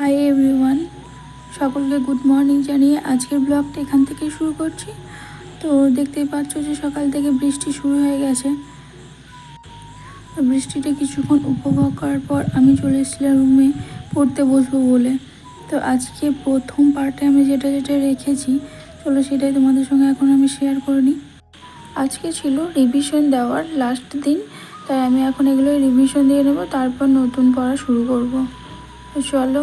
High everyone সকলকে good morning জানিয়ে আজকের ব্লগটা এখান থেকে শুরু করছি। তো দেখতেই পাচ্ছ যে সকাল থেকে বৃষ্টি শুরু হয়ে গেছে। বৃষ্টিটা কিছুক্ষণ উপভোগ করার পর আমি চলে এসেছিলাম রুমে পড়তে বসবো বলে। তো আজকে প্রথম পার্টে আমি যেটা যেটা রেখেছি, চলো সেটাই তোমাদের সঙ্গে এখন আমি শেয়ার করে নিই। আজকে ছিল রিভিশন দেওয়ার লাস্ট দিন, তাই আমি এখন এগুলো রিভিশন দিয়ে নেব, তারপর নতুন পড়া শুরু করব। চলো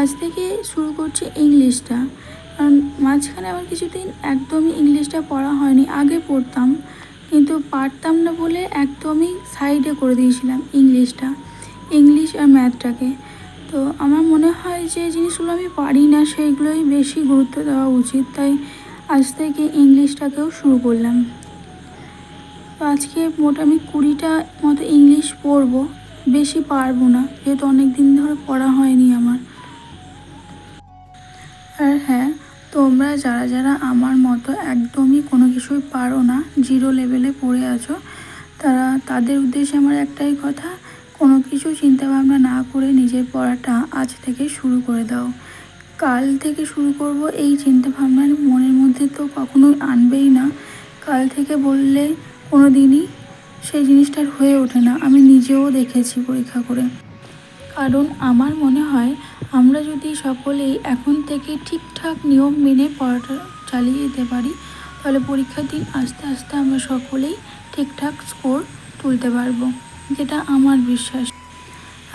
আজ থেকে শুরু করছি ইংলিশটা। কারণ মাঝখানে আমার কিছুদিন একদমই ইংলিশটা পড়া হয়নি, আগে পড়তাম। কিন্তু পারতাম না বলে একদমই সাইডে করে দিয়েছিলাম ইংলিশটা, ইংলিশ আর ম্যাথটাকে। তো আমার মনে হয় যে জিনিসগুলো আমি পারি না, সেইগুলোই বেশি গুরুত্ব দেওয়া উচিত। তাই আজ থেকে ইংলিশটাকেও শুরু করলাম। তো আজকে মোটা আমি কুড়িটা মতো ইংলিশ পড়ব, বেশি পারব না, যেহেতু অনেক দিন ধরে পড়া হয়নি আমার। আর হ্যাঁ। তোমরা যারা যারা আমার মতো একদমই কোনো কিছুই পারো না, জিরো লেভেলে পড়ে আছো, তারা, তাদের উদ্দেশ্যে আমার একটাই কথা, কোনো কিছু চিন্তা ভাবনা না করে নিজের পড়াটা আজ থেকে শুরু করে দাও। কাল থেকে শুরু করব এই চিন্তা ভাবনা মনের মধ্যে তো কখনোই আনবেই না। কাল থেকে বললে কোনো দিনই সেই জিনিসটার হয়ে ওঠে না। আমি নিজেও দেখেছি পরীক্ষা করে। কারণ আমার মনে হয় আমরা যদি সকলেই এখন থেকে ঠিকঠাক নিয়ম মেনে পড়াটা চালিয়ে যেতে পারি, তাহলে পরীক্ষার দিন আস্তে আস্তে আমরা সকলেই ঠিকঠাক স্কোর তুলতে পারব, যেটা আমার বিশ্বাস।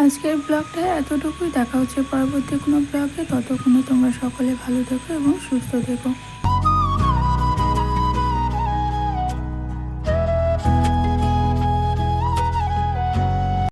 আজকের ব্লগটা এতটুকুই। দেখা হচ্ছে পরবর্তী কোনো ব্লগে। ততক্ষণে তোমরা সকলে ভালো থেকো এবং সুস্থ থেকো।